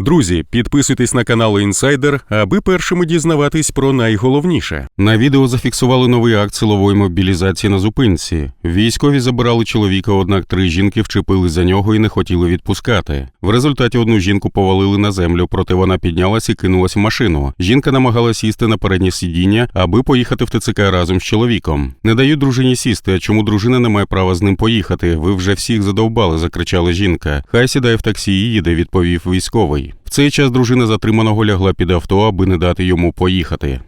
Друзі, підписуйтесь на канал Інсайдер, аби першими дізнаватись про найголовніше. На відео зафіксували новий акт силової мобілізації на зупинці. Військові забирали чоловіка, однак три жінки вчепили за нього і не хотіли відпускати. В результаті одну жінку повалили на землю, проте вона піднялась і кинулась в машину. Жінка намагалась сісти на переднє сидіння, аби поїхати в ТЦК разом з чоловіком. Не дають дружині сісти, а чому дружина не має права з ним поїхати? Ви вже всіх задовбали, закричала жінка. Хай сідає в таксі і їде, відповів військовий. В цей час дружина затриманого лягла під авто, аби не дати йому поїхати.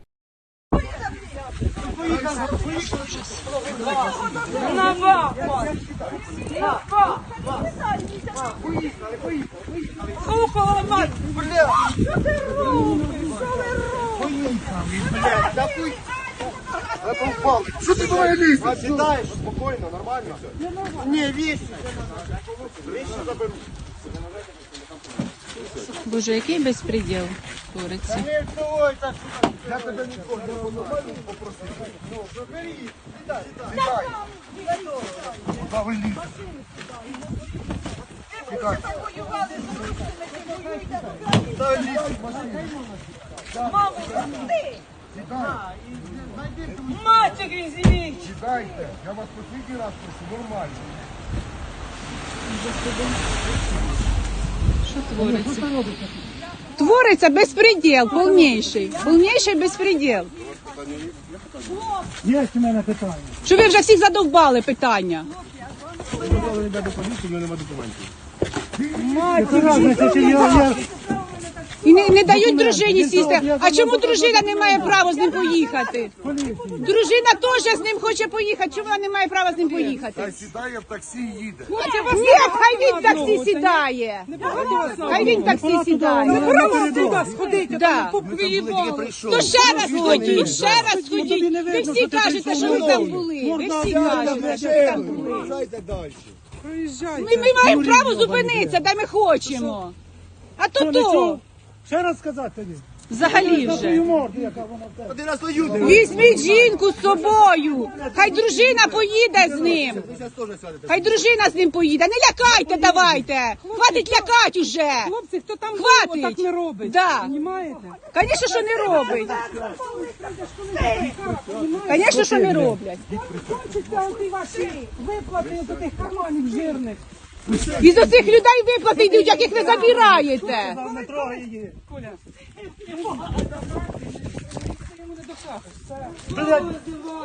Що ти давай лізь? Сідаєш, спокійно, нормально все. Ні, вісь. Вісь заберу. Боже, який безпреділ твориться. Я тебе ніколи не нормально попросив. Забери. Сідай, сідай. Куди ви лізете? Сідай. Сідай, лізь в машину. Сідай. Мальчик извини! Сідайте. Я вас послідній раз прошу, нормально. Що твориться? Твориться безпреділ, повніший. Повніший безпреділ. Є у мене питання. Що ви вже всіх задовбали питання. Яка разниця, чи я, я І не, не дають дружині сісти. А чому дружина не має права з ним поїхати? Дружина теж з ним хоче поїхати. Чому вона не має права з ним поїхати? Сідає в таксі і їде. Ні, хай він в таксі сідає. Хай він в таксі сідає. Да. То ще раз ходіть, ще раз ходіть. Ви всі кажете, що ви там були. Ви всі кажете, що ви там були. Приїжджайте. Ми, ми маємо право зупинитися, де ми хочемо. А то то. Ще раз сказати тобі. Взагалі вже. Один раз. Візьміть жінку з собою. Хай дружина поїде з ним. Ви зараз теж сядете. Хай дружина з ним поїде. Не лякайте, давайте. Хватить лякати уже. Хлопці, хто там Хватить. був, так не робить. Да. Понімаєте? Звісно, що не робить. Звісно, що не роблять. Хочете оті ваші виплати з тих карманів жирних. Із оцих людей виплати йдуть, яких ви забираєте.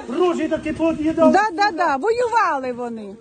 Ружі такі под'їдав. Да, да, да, воювали вони.